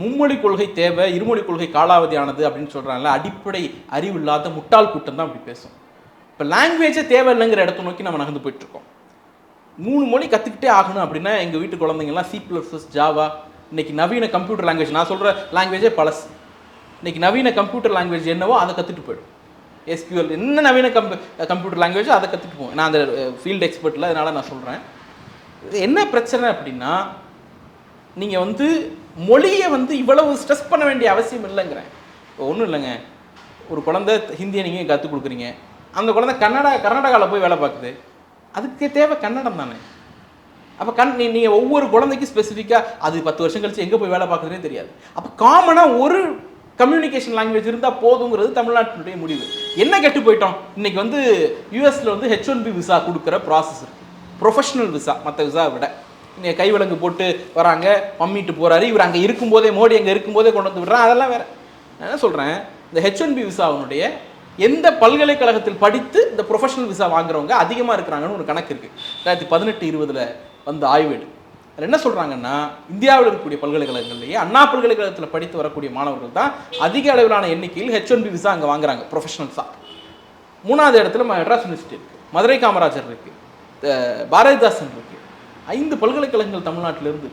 மும்மொழி கொள்கை தேவை இருமொழி கொள்கை காலாவதியானது அப்படின்னு சொல்கிறாங்கல்ல அடிப்படை அறிவு இல்லாத முட்டாள் கூட்டம் தான் அப்படி பேசும். இப்போ லாங்குவேஜே தேவையில்லைங்கிற இடத்த நோக்கி நம்ம நகர்ந்து போயிட்டுருக்கோம். மூணு மொழி கற்றுக்கிட்டே ஆகணும் அப்படின்னா எங்கள் வீட்டு குழந்தைங்கலாம் சி ப்ளஸ் ஜாவா இன்னைக்கு நவீன கம்ப்யூட்டர் லாங்குவேஜ் நான் சொல்கிற லாங்குவேஜே பழசு. இன்னைக்கு நவீன கம்ப்யூட்டர் லாங்குவேஜ் என்னவோ அதை கற்றுட்டு போயிடும். எஸ்கியூஎல் என்ன நவீன கம்ப் கம்ப்யூட்டர் லாங்குவேஜோ அதை கற்றுட்டு போவோம் நான் அந்த ஃபீல்டு எக்ஸ்பர்ட்டில் அதனால் நான் சொல்கிறேன் என்ன பிரச்சனை அப்படின்னா நீங்கள் வந்து மொழியை வந்து இவ்வளவு ஸ்ட்ரெஸ் பண்ண வேண்டிய அவசியம் இல்லைங்கிறேன். ஒன்றும் இல்லைங்க. ஒரு குழந்தை ஹிந்தியை நீங்கள் கற்றுக் கொடுக்குறீங்க? அந்த குழந்தை கன்னடா கர்நாடகாவில் போய் வேலை பார்க்குது. அதுக்கு தேவை கன்னடம் தானே. அப்போ கண் நீ நீங்கள் ஒவ்வொரு குழந்தைக்கும் ஸ்பெசிஃபிக்காக அது பத்து வருஷம் கழிச்சு எங்கே போய் வேலை பார்க்குறதுனே தெரியாது. அப்போ காமனாக ஒரு கம்யூனிகேஷன் லாங்குவேஜ் இருந்தால் போதுங்கிறது தமிழ்நாட்டினுடைய முடிவு. என்ன கெட்டு போயிட்டோம்? இன்றைக்கி வந்து யூஎஸில் வந்து ஹெச் ஒன் பி விசா கொடுக்குற ப்ராசஸ் இருக்குது ப்ரொஃபஷனல் விசா மற்ற விசாவை விட. கைவிலங்கு போட்டு வராங்க மம்மிட்டு போகிறாரு இவர் அங்கே இருக்கும்போதே மோடி அங்கே இருக்கும்போதே கொண்டு வந்து விடுறான் அதெல்லாம் வேற. நான் என்ன சொல்கிறேன் இந்த ஹெச் ஒன் பி விசாவினுடைய எந்த பல்கலைக்கழகத்தில் படித்து இந்த ப்ரொஃபஷனல் விசா வாங்குறவங்க அதிகமாக இருக்கிறாங்கன்னு ஒரு கணக்கு இருக்குது ரெண்டாயிரத்தி பதினெட்டு இருபதில் வந்த ஆய்வேடு. அதில் என்ன சொல்கிறாங்கன்னா இந்தியாவில் இருக்கக்கூடிய பல்கலைக்கழகங்கள்லேயே அண்ணா பல்கலைக்கழகத்தில் படித்து வரக்கூடிய மாணவர்கள் தான் அதிக அளவிலான எண்ணிக்கையில் ஹெச் ஒன் பி விசா அங்கே வாங்குறாங்க ப்ரொஃபஷனல்ஸாக மூணாவது இடத்துல மெட்ராஸ் யூனிவர்சிட்டி இருக்குது மதுரை காமராஜர் இருக்குது பாரதிதாசன் இருக்குது ஐந்து பல்கலைக்கழகங்கள் தமிழ்நாட்டில் இருந்து